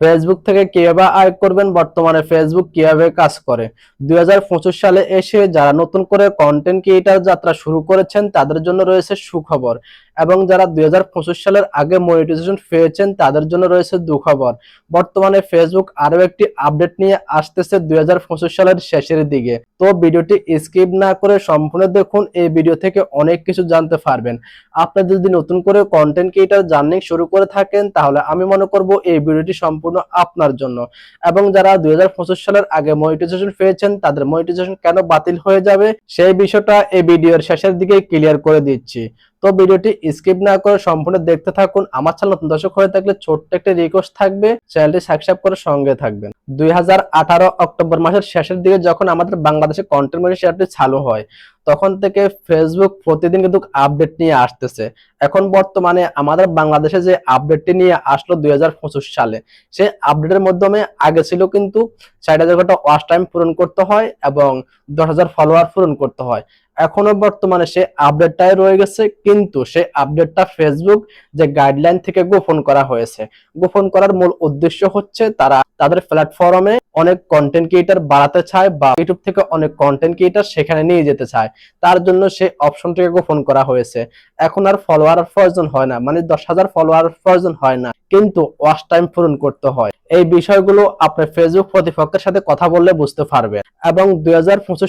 Facebook থেকে কীভাবে আয় করবেন, বর্তমানে ফেসবুক কীভাবে কাজ করে। দুই হাজার পঁচিশ সালে এসে যারা নতুন করে কন্টেন্ট ক্রিয়েটার যাত্রা শুরু করেছেন, তাদের জন্য রয়েছে সুখবর। এবং যারা দুই হাজার পঁচিশ সালের আগে মনিটাইজেশন পেয়েছেন, তাদের জন্য রয়েছে দুখবর। বর্তমানে ফেসবুক আরও একটি আপডেট নিয়ে আসতেছে দুই সালের শেষের দিকে। তো ভিডিওটি স্কিপ না করে সম্পূর্ণ দেখুন, এই ভিডিও থেকে অনেক কিছু জানতে পারবেন। আপনি যদি নতুন করে কন্টেন্ট ক্রিয়েটার জার্নি শুরু করে থাকেন, তাহলে আমি মনে করব এই ভিডিওটি সম্পূর্ণ আপনার জন্য। এবং যারা দুই হাজার পঁচিশ সালের আগে মনিটাইজেশন পেয়েছেন, তাদের মনিটাইজেশন কেন বাতিল হয়ে যাবে, সেই বিষয়টা এই ভিডিওর শেষের দিকে ক্লিয়ার করে দিচ্ছি। তো ভিডিওটি স্কিপ না করে সম্পূর্ণ দেখতে থাকুন। আমার চ্যানেল নতুন দর্শক হয়ে থাকলে ছোট্ট একটা রিকোয়েস্ট থাকবে। চ্যানেলটি সাবস্ক্রাইব করে সঙ্গে থাকবেন। দুই হাজার আঠারো অক্টোবর মাসের শেষের দিকে যখন আমাদের বাংলাদেশে কন্টেন্ট মনিটাইজেশনটি চালু হয়, তখন থেকে ফেসবুক প্রতিদিন কিন্তু আপডেট নিয়ে আসতেছে। এখন বর্তমানে আমাদের বাংলাদেশে যে আপডেটটি নিয়ে আসলো দুই হাজার পঁচিশ সালে, সেই আপডেটের মাধ্যমে আগে ছিল কিন্তু ষাট হাজার ঘণ্টা ওয়াচ টাইম পূরণ করতে হয় এবং দশ হাজার ফলোয়ার পূরণ করতে হয়। এখনও বর্তমানে সে আপডেটটাই রয়ে গেছে, কিন্তু সে আপডেটটা ফেসবুক যে গাইডলাইন থেকে গোপন করা হয়েছে। গোপন করার মূল উদ্দেশ্য হচ্ছে তারা তাদের প্ল্যাটফর্মে অনেক কন্টেন্ট ক্রিয়েটার বাড়াতে চায় বা ইউটিউব থেকে অনেক কন্টেন্ট ক্রিয়েটার সেখানে নিয়ে যেতে চায়। তার জন্য সেই অপশনটিকে গোপন করা হয়েছে। এখন আর ফলোয়ার প্রয়োজন হয় না। মানে দশ হাজার ফলোয়ার প্রয়োজন হয় না। কিন্তু ওয়াচ টাইম পূরণ করতে হয়। এই বিষয়গুলো আপনি ফেসবুক প্রতিপক্ষের সাথে কথা বললে বুঝতে পারবেন। এবং দুই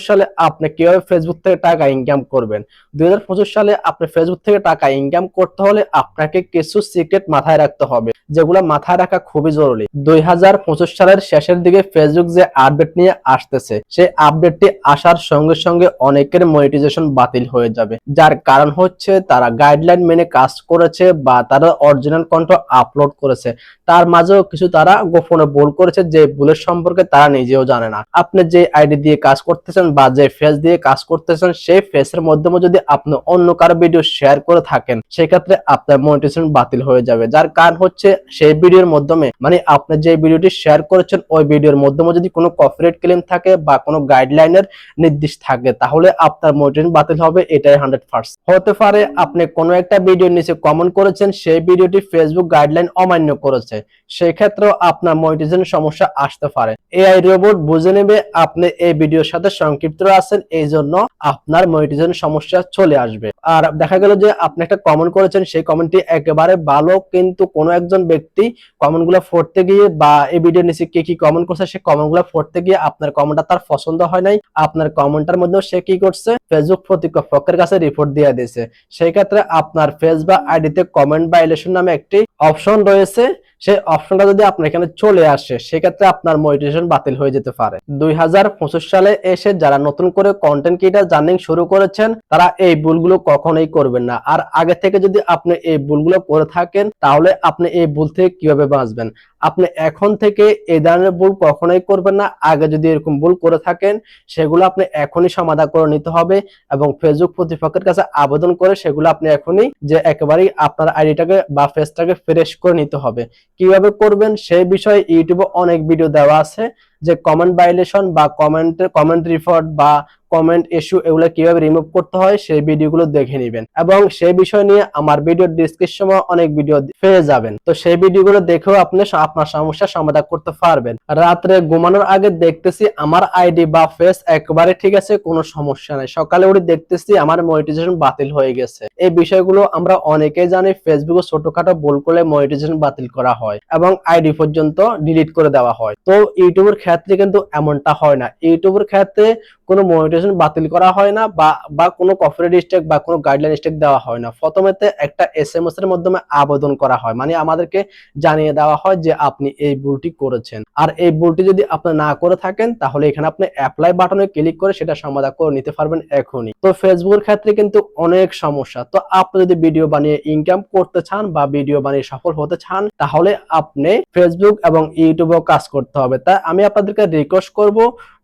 সালে আপনি কীভাবে ফেসবুক থেকে টাকা ইনকাম করবেন? দুই সালে আপনি ফেসবুক থেকে টাকা ইনকাম করতে হলে আপনাকে কিছু সিক্রেট মাথায় রাখতে হবে, যেগুলো মাথায় রাখা খুবই জরুরি। দুই হাজার পঁচিশ সালের শেষের দিকে ফেসবুক যে আপডেট নিয়ে আসতেছে, সেই আপডেটটি আসার সঙ্গে সঙ্গে অনেকের মনিটাইজেশন বাতিল হয়ে যাবে। যার কারণ হচ্ছে তারা গাইডলাইন মেনে কাজ করেছে বা তারা অরিজিনাল কন্ট আপলোড করেছে। তার মাঝেও কিছু তারা গোপনে ভুল করেছে যে ভুলের সম্পর্কে তারা নিজেও জানে না। আপনি যে আইডি দিয়ে কাজ করতেছেন বা যে ফেস দিয়ে কাজ করতেছেন, সেই ফেসের মাধ্যমে যদি আপনি অন্য কারও ভিডিও শেয়ার করে থাকেন, সেক্ষেত্রে আপনার মনিটাইজেশন বাতিল হয়ে যাবে। যার কারণ হচ্ছে সেই ভিডিওর মাধ্যমে মানে আপনি যে ভিডিওটি শেয়ার করেছেন, ওই ভিডিওর মাধ্যমে যদি কোনো কপিরাইট ক্লেম থাকে বা কোনো গাইডলাইনের নির্দেশ থাকে, তাহলে আপনার মনিটাইজেশন বাতিল হবে, এটাই হান্ড্রেড পার্সেন্ট হতে পারে আপনি কোনো একটা ভিডিওর নিচে কমেন্ট করেছেন, সেই ভিডিওটি ফেসবুক গাইডলাইন অমান্য করেছে। সেই ক্ষেত্রেও আপনার মনিটাইজেশন সমস্যা আসতে পারে। এআই রোবট বুঝে নেবে আপনি এই ভিডিওর সাথে সংক্ষিপ্ত আছেন এই জন্য আপনার মনিটাইজেশন সমস্যা চলে আসবে। আর দেখা গেল যে আপনি একটা কমেন্ট করেছেন, সেই কমেন্টটি একেবারে ভালো, কিন্তু কোনো একজন ব্যক্তি কমেন্টগুলো পড়তে গিয়ে বা এই ভিডিওর নিচে কে কি কমেন্ট করছে, সেই কমেন্টগুলো পড়তে গিয়ে আপনার কমেন্টটা তার পছন্দ হয় নাই। আপনার কমেন্টের মধ্যে সে কি করছে? ফেসবুক প্রতিপক্ষের কাছে রিপোর্ট দিয়ে দিয়েছে। সেই ক্ষেত্রে আপনার ফেস বা আইডিতে কমেন্ট বা ইলেকশন নামে একটি অপশন রয়েছে। সেই অপশনটা যদি আপনার এখানে চলে আসে, সেক্ষেত্রে আপনার মনিটাইজেশন বাতিল হয়ে যেতে পারে। দুই হাজার পঁচিশ সালে এসে যারা নতুন করে কন্টেন্ট ক্রিয়েটার জার্নিং শুরু করেছেন, তারা এই ভুলগুলো কখনোই করবেন না। আর আগে থেকে যদি আপনি এই ভুলগুলো করে থাকেন, তাহলে আপনি এই ভুল থেকে কীভাবে বাঁচবেন? আপনি এখন থেকে এই ধরনের ভুল কখনোই করবেন না। আগে যদি এরকম ভুল করে থাকেন, সেগুলো আপনি এখনই সমাধান করে নিতে হবে এবং ফেসবুক প্রতিপক্ষের কাছে আবেদন করে সেগুলো আপনি এখনই যে একেবারেই আপনার আইডিটাকে বা ফেসটাকে ফ্রেশ করে নিতে হবে। কীভাবে করবেন সেই বিষয়ে ইউটিউবে অনেক ভিডিও দেওয়া আছে। যে কমেন্ট ভাইলেশন বা কমেন্ট কমেন্ট রিপোর্ট বা কমেন্ট ইস্যু এগুলো কীভাবে রিমুভ করতে হয় সেই ভিডিওগুলো দেখে নেবেন। এবং সেই বিষয় নিয়ে আমার ভিডিও ডিসক্রিপশনে অনেক ভিডিও পেয়ে যাবেন। তো সেই ভিডিওগুলো দেখেও আপনি আপনার সমস্যার সমাধান করতে পারবেন। রাত্রে ঘুমানোর আগে দেখতেছি আমার আইডি বা ফেস একবারে ঠিক আছে, কোনো সমস্যা নাই। সকালে উঠে দেখতেছি আমার মনিটাইজেশন বাতিল হয়ে গেছে। এই বিষয়গুলো আমরা অনেকেই জানি ফেসবুকে ছোটখাটো ভুল করলে মনিটাইজেশন বাতিল করা হয় এবং আইডি পর্যন্ত ডিলিট করে দেওয়া হয়। তো ইউটিউবের ক্ষেত্রে কিন্তু এমনটা হয় না। ইউটিউবের ক্ষেত্রে কোনো মনিটাইজেশন বাতিল করা হয় না বা বা কোনো কপিরাইট স্ট্রাইক বা কোনো গাইডলাইন স্ট্রাইক দেওয়া হয় না। প্রথমেতে একটা এসএমএস এর মাধ্যমে আবেদন করা হয় মানে আমাদেরকে জানিয়ে দেওয়া হয় যে আপনি এই ভুলটি করেছেন। আর এই ভুলটি যদি আপনি না করে থাকেন, তাহলে এখানে আপনি অ্যাপ্লাই বাটনে ক্লিক করে সেটা সমাধান করে নিতে পারবেন এখনই। তো ফেসবুকের ক্ষেত্রে কিন্তু অনেক সমস্যা। তো আপনি যদি ভিডিও বানিয়ে ইনকাম করতে চান বা ভিডিও বানিয়ে সফল হতে চান, তাহলে আপনি ফেসবুক এবং ইউটিউবেও কাজ করতে হবে। তাই আমি আপনাদেরকে রিকোয়েস্ট করব,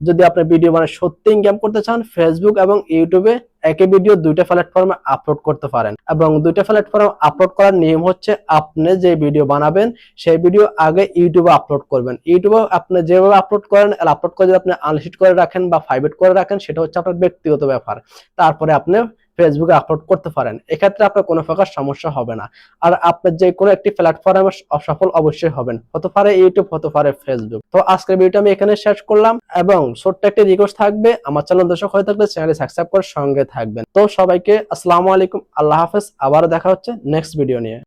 যদি আপনি ভিডিও বানিয়ে সত্যি ইনকাম করতে চান ফেসবুক এবং ইউটিউবে একই ভিডিও দুইটা প্ল্যাটফর্মে আপলোড করতে পারেন। এবং দুইটা প্ল্যাটফর্মে আপলোড করার নিয়ম হচ্ছে আপনি যে ভিডিও বানাবেন, সেই ভিডিও আগে ইউটিউবে আপলোড করবেন। ইউটিউবে আপনি যেভাবে আপলোড করেন আপলোড করে যদি আপনি আনলিস্ট করে রাখেন বা ফাইভেট করে রাখেন, সেটা হচ্ছে আপনার ব্যক্তিগত ব্যাপার। তারপরে আপনি ফেসবুকে আপলোড করতে পারেন। এক্ষেত্রে আপনার কোনো প্রকার সমস্যা হবে না। আর আপনার যে কোনো একটি প্ল্যাটফর্মে সফল অবশ্যই হবেন। হতে পারে ইউটিউব হতে পারে ফেসবুক তো আজকের ভিডিওটা আমি এখানে শেষ করলাম এবং ছোট্ট একটি রিকোয়েস্ট থাকবে। আমার চ্যানেল দর্শক হয়ে থাকলে চ্যানেলে সাবস্ক্রাইব করে সঙ্গে থাকবেন। তো সবাইকে আসসালামু আলাইকুম। আল্লাহ হাফেজ। আবারও দেখা হচ্ছে নেক্সট ভিডিও নিয়ে।